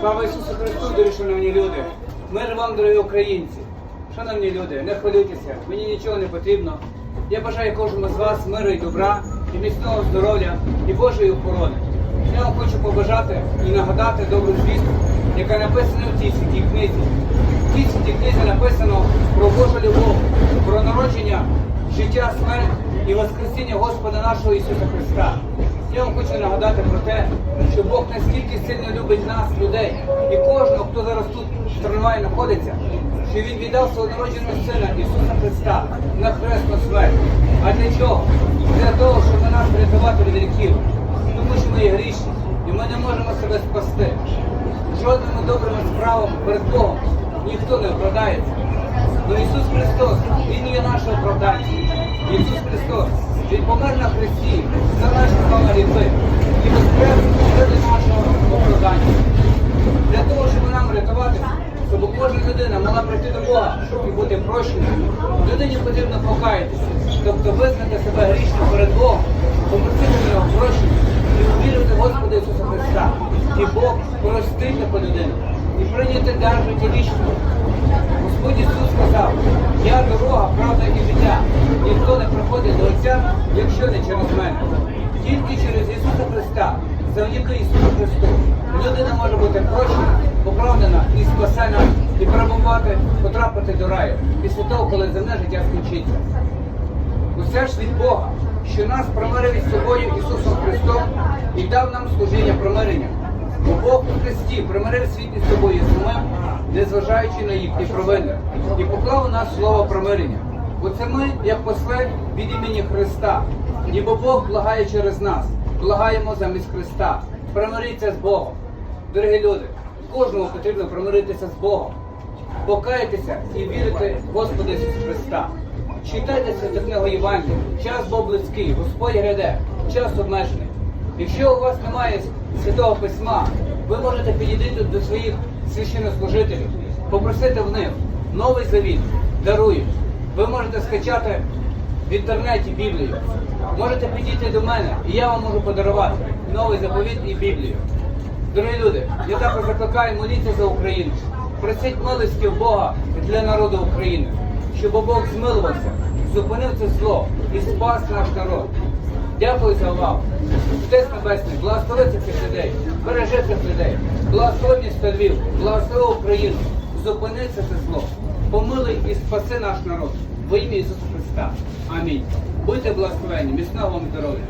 Слава Ісусу Христу, дорогі шановні люди! Мир вам, дорогі українці! Шановні люди, не хвилюйтеся, мені нічого не потрібно. Я бажаю кожному з вас миру і добра, і міцного здоров'я, і Божої охорони. Я вам хочу побажати і нагадати добру звістку, яка написана в цій святій книзі. В цій святій книзі написано про Божу любов, про народження, життя, смерть і Воскресіння Господа нашого Ісуса Христа. Я вам хочу нагадати про те, що Бог настільки сильно любить нас, людей, і кожного, хто зараз тут в трамваї знаходиться, що Він віддав свого народженого Сина Ісуса Христа на хресну смерть. А для чого? Для того, щоб нас врятувати від гріхів. Тому що ми є грішні, і ми не можемо себе спасти. Жодними добрими справами перед Богом ніхто не оправдається. Но Ісус Христос, Він є наше оправдання. Ісус Христос, Він помер на хресті за наші з вами гріхи і воскрес заради нашого оправдання. Для того, щоб рятуватися, щоб кожна людина могла прийти до Бога і бути прощеною, людині потрібно покаятися, тобто визнати себе грішним перед Богом, попросити в нього прощення і увірити Господа Ісуса Христа. І Бог простить таку людину і прийняти дар життя. Господь Ісус сказав, я дорога, правда і життя. Ніхто не приходить до Отця, якщо не через мене. Тільки через Ісуса Христа, завдяки Ісусу Христу, людина може бути прощена, оправдана і спасена, і потрапити до раю після того, коли земне життя скінчиться. Усе ж від Бога, що нас промирив із собою Ісусом Христом і дав нам служіння промирення. Бо Бог у Христі примирив світ із собою самим, незважаючи на їхні провини, і поклав у нас слово промирення. Бо це ми, як посли від імені Христа, ніби Бог благає через нас, благаємо замість Христа. Примиріться з Богом. Дорогі люди, кожному потрібно примиритися з Богом, покаятися і вірити в Господа Ісуса Христа. Читайте святу книгу Євангелія, час був близький, Господь гряде, час обмежений. Якщо у вас немає святого письма, ви можете підійти до своїх священнослужителів, попросити в них новий завіт, дарують. Ви можете скачати в інтернеті Біблію. Можете підійти до мене, і я вам можу подарувати новий заповіт і Біблію. Дорогі люди, я також закликаю моліться за Україну. Просіть милості в Бога для народу України, щоб Бог змилувався, зупинив це зло і спас наш народ. Дякую за увагу. Отець Небесний, благослови цих людей, бережи цих людей, благослови місто Львів, благослови Україну, зупини це зло, помилуй і спаси наш народ во ім'я Ісуса Христа. Амінь. Будьте благословені, міцного вам здоров'я.